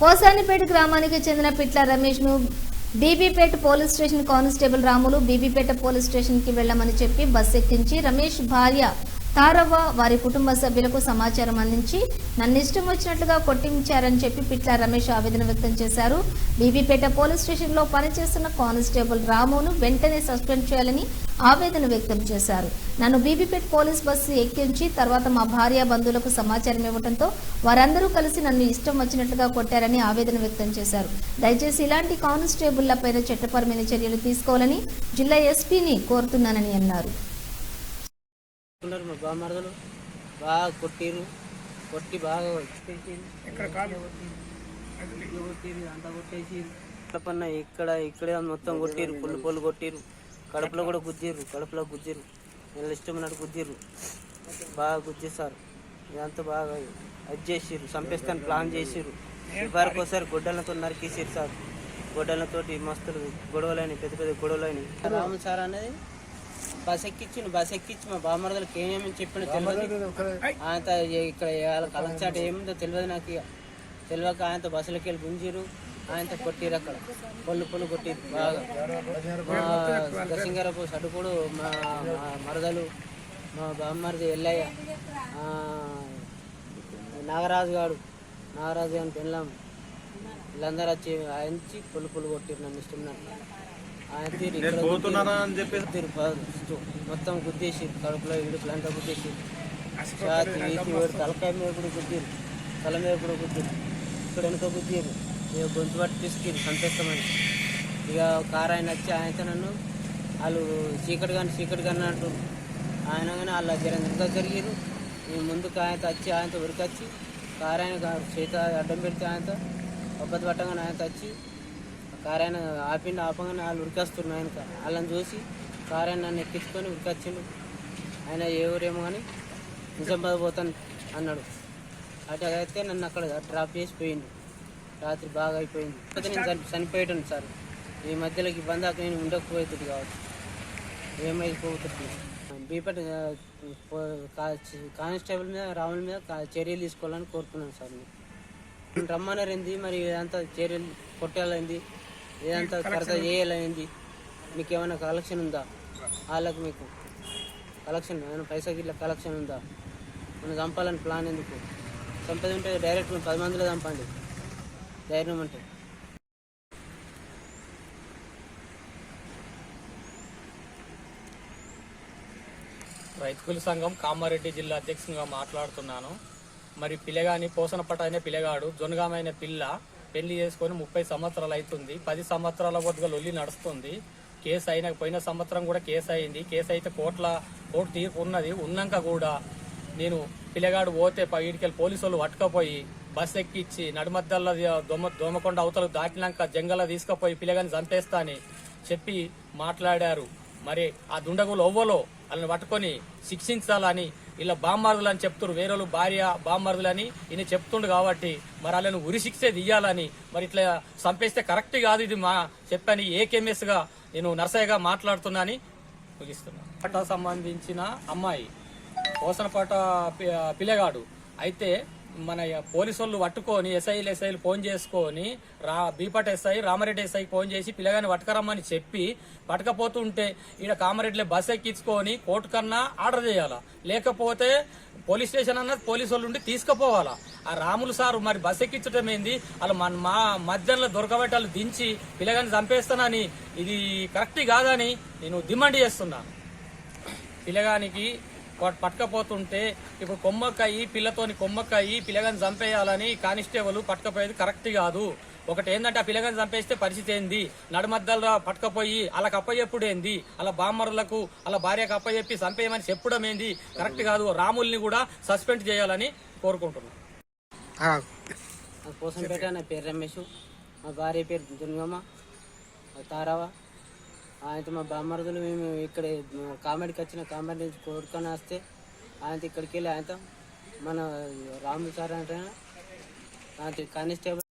పోసానిపేట గ్రామానికి చెందిన Pitla రమేష్ను Bibipet police station constable Ramulu Bibipet police స్టేషన్కి వెళ్ళమని చెప్పి బస్ ఎక్కించి రమేష్ భార్య తారవ్వ వారి కుటుంబ సభ్యులకు సమాచారం అందించి నన్ను ఇష్టం వచ్చినట్లుగా కొట్టించారని చెప్పి పిట్ల రమేష్ ఆవేదన వ్యక్తం చేశారు. బీబీపేట పోలీస్ స్టేషన్లో పనిచేస్తున్న కానిస్టేబుల్ రామును వెంటనే సస్పెండ్ చేయాలని ఆవేదన వ్యక్తం చేశారు. నన్ను బీబీపేట పోలీస్ బస్సు ఎక్కించి తర్వాత మా భార్య బంధువులకు సమాచారం ఇవ్వడంతో వారందరూ కలిసి నన్ను ఇష్టం వచ్చినట్లుగా కొట్టారని ఆవేదన వ్యక్తం చేశారు. దయచేసి ఇలాంటి కానిస్టేబుళ్ళపైన చట్టపరమైన చర్యలు తీసుకోవాలని జిల్లా ఎస్పీని కోరుతున్నానని అన్నారు. ఉన్నారు మా బామ్మర్దలు బాగా కొట్టిరు. కొట్టి బాగా కొట్టిరు. కొట్టిరు అంతా కొట్టేసి ఇక్కడ ఇక్కడే మొత్తం కొట్టిరు. పుల్లు పొల్లు కొట్టిరు. కడుపులో కూడా గుద్దిర్రు కడుపులో వీళ్ళ ఇష్టం ఉన్నట్టు గుద్దిర్రు బాగా గుద్దేశారు ఇదంతా బాగా అది చేసిర్రు చంపేస్తాను ప్లాన్ చేసిర్రు. ఇవరకు ఒకసారి గొడ్డలతో నరికేసారు సార్. గొడ్డలతోటి మస్తులు గొడవలని పెద్ద పెద్ద గొడవలని రాము సార్ అనేది బస్ ఎక్కించిండు బస్ ఎక్కించి మా బామ్మర్దలకి ఏమేమి చెప్పిండు తెలియదు ఆయనతో ఇక్కడ కలచాట ఏమిందో తెలియదు నాకు ఇక తెలియక ఆయనతో బస్సులకి వెళ్ళి గుంజిరు ఆయనతో కొట్టిరు అక్కడ. పొల్లు పొల్లు కొట్టిరు బాగా. మా దశంగారపు సడుకుడు మా మరదలు మా బామ్మరిది ఎల్లయ్య నాగరాజు గారు నాగరాజు గారిని పెళ్ళాం. వీళ్ళందరూ వచ్చి ఆయనచి పొల్లు పొల్లు కొట్టిరు నన్ను ఇష్టం ఆయన తీరు ఇక్కడ గుద్దిరు. గుద్దిరు ఫస్ట్ మొత్తం గుద్దేసి కడుపులో ఇడుపులు అంతా గుద్దేసి. ఛాతి వీతి వేడి తలకాయ మీద కూడా గుద్దిరు. తల మీద కూడా గుద్దిరు. ఇక్కడ వెనుక గుద్దిరు. ఇక గొంతు పట్టి తీసుకెళ్ళి చంపేస్తామని ఇక కారు ఆయన వచ్చి ఆయనతో నన్ను వాళ్ళు చీకటి కానీ చీకటి కానీ అంటారు ఆయన కానీ వాళ్ళ జరం వెనుక జరిగారు నేను ముందుకు ఆయనతో వచ్చి ఆయనతో ఉరికొచ్చి కారు ఆయన చేత అడ్డం పెడితే ఆయనతో ఒబ్బది పట్టగానే ఆయనతో వచ్చి కారు ఆయన ఆపిండి ఆపగానే వాళ్ళు ఉరికేస్తున్నారు ఆయన వాళ్ళని చూసి కారు ఆయన నన్ను ఎక్కించుకొని ఉరికొచ్చిండు. ఆయన ఏ ఊరేమో కానీ నిజామాబాద్ పోతాను అన్నాడు. అటు అయితే నన్ను అక్కడ డ్రాప్ చేసి పోయిండు. రాత్రి బాగా అయిపోయింది. కాకపోతే నేను చని చనిపోయాను సార్. ఈ మధ్యలోకి బందాక నేను ఉండకపోతుంది కావచ్చు. ఏమైపోతుంది బీపట్ కానిస్టేబుల్ మీద రాముల మీద చర్యలు తీసుకోవాలని కోరుతున్నాను సార్ నేను. రమ్మన్నారు ఏంది మరి ఇదంతా చర్యలు కొట్టాలైంది ఇదంతా కరెక్ట్గా చేయాలనేది మీకు ఏమైనా కలెక్షన్ ఉందా? వాళ్ళకి మీకు కలెక్షన్ ఏమైనా పైసా గిట్ల కలెక్షన్ ఉందా? మనం చంపాలని ప్లాన్ ఎందుకు? చంపేది ఉంటే డైరెక్ట్ పది మందిలో చంపండి. ధైర్యం అంటే రైతుకుల సంఘం కామారెడ్డి జిల్లా అధ్యక్షునిగా మాట్లాడుతున్నాను. మరి పిల్లగాని పోసనపట అయిన పిల్లగాడు జొనగామైన పిల్ల పెళ్ళి చేసుకొని ముప్పై సంవత్సరాలు అవుతుంది. పది సంవత్సరాల వద్ద లొల్లి నడుస్తుంది. కేసు అయిన పోయిన సంవత్సరం కూడా కేసు అయింది. కేసు అయితే కోట్ల కోర్టు తీర్పు ఉన్నది. ఉన్నాక కూడా నేను పిల్లగాడు పోతే వీడికెళ్ళి పోలీసు వాళ్ళు పట్టుకపోయి బస్ ఎక్కిచ్చి నడుమద్దల్లో దొమ్మ దోమకొండ అవతలకు దాటినాక జంగల తీసుకుపోయి పిల్లగాని చంపేస్తా అని చెప్పి మాట్లాడారు. మరి ఆ దుండగులు ఎవ్వలో? వాళ్ళని పట్టుకొని శిక్షించాలని ఇలా బామ్మార్గులు అని చెప్తున్నారు వేరే వాళ్ళు భార్య బామ్మార్గులు అని ఈయన చెప్తుండు కాబట్టి మరి వాళ్ళని ఉరి శిక్షే తీయాలని మరి ఇట్లా చంపేస్తే కరెక్ట్ కాదు ఇది మా చెప్పని ఏకేఎంఎస్గా నేను నర్సయ్యగా మాట్లాడుతున్నాని ముగిస్తున్నా. పట్ట సంబంధించిన అమ్మాయి కోసనపాట పి- పిల్లగాడు. అయితే మన పోలీసు వాళ్ళు పట్టుకొని ఎస్ఐలు ఎస్ఐలు ఫోన్ చేసుకొని రా Bibipet SI Ramareddy SI phone చేసి పిల్లగాని పట్టుకరమ్మని చెప్పి పట్టకపోతుంటే ఈడ కామారెడ్డిలో బస్ ఎక్కించుకొని కోర్టు కన్నా ఆర్డర్ చేయాలా? లేకపోతే పోలీస్ స్టేషన్ అన్నది పోలీసు వాళ్ళు ఉండి తీసుకుపోవాలా? ఆ రాములు సారు మరి బస్ ఎక్కించడం ఏంది? వాళ్ళు మన మా మధ్యలో దొరకబెట్టాలు దించి పిల్లగాని చంపేస్తానని ఇది కరెక్ట్ కాదని నేను డిమాండ్ చేస్తున్నాను పిల్లగానికి పట్- పట్టకపోతుంటే ఇప్పుడు కొమ్మక్కయి పిల్లతోని కొమ్మక్కయి పిల్లగాని చంపేయాలని కానిస్టేబుల్ పట్టకపోయేది కరెక్ట్ కాదు. ఒకటి ఏంటంటే ఆ పిల్లగాని చంపేస్తే పరిస్థితి ఏంది? నడుమద్దల్లో పట్టకపోయి అలా అప్పచెప్పుడు ఏంది అలా బామ్మరులకు అలా భార్యకు అప్పచెప్పి చంపేయమని చెప్పడం ఏంది? కరెక్ట్ కాదు. రాముల్ని కూడా సస్పెండ్ చేయాలని కోరుకుంటున్నాను నా కోసం పెట్టా నా పేరు రమేష్. మా భార్య పేరు దుర్గమ్మ తారావ ఆయనతో మా బామ్మరుదులు మేము ఇక్కడ కామెడీకి వచ్చిన కామెడీ నుంచి కోరుకొని వస్తే ఆయనతో ఇక్కడికి వెళ్ళి ఆయనతో మన రాము సార్ అంటే కానిస్టేబుల్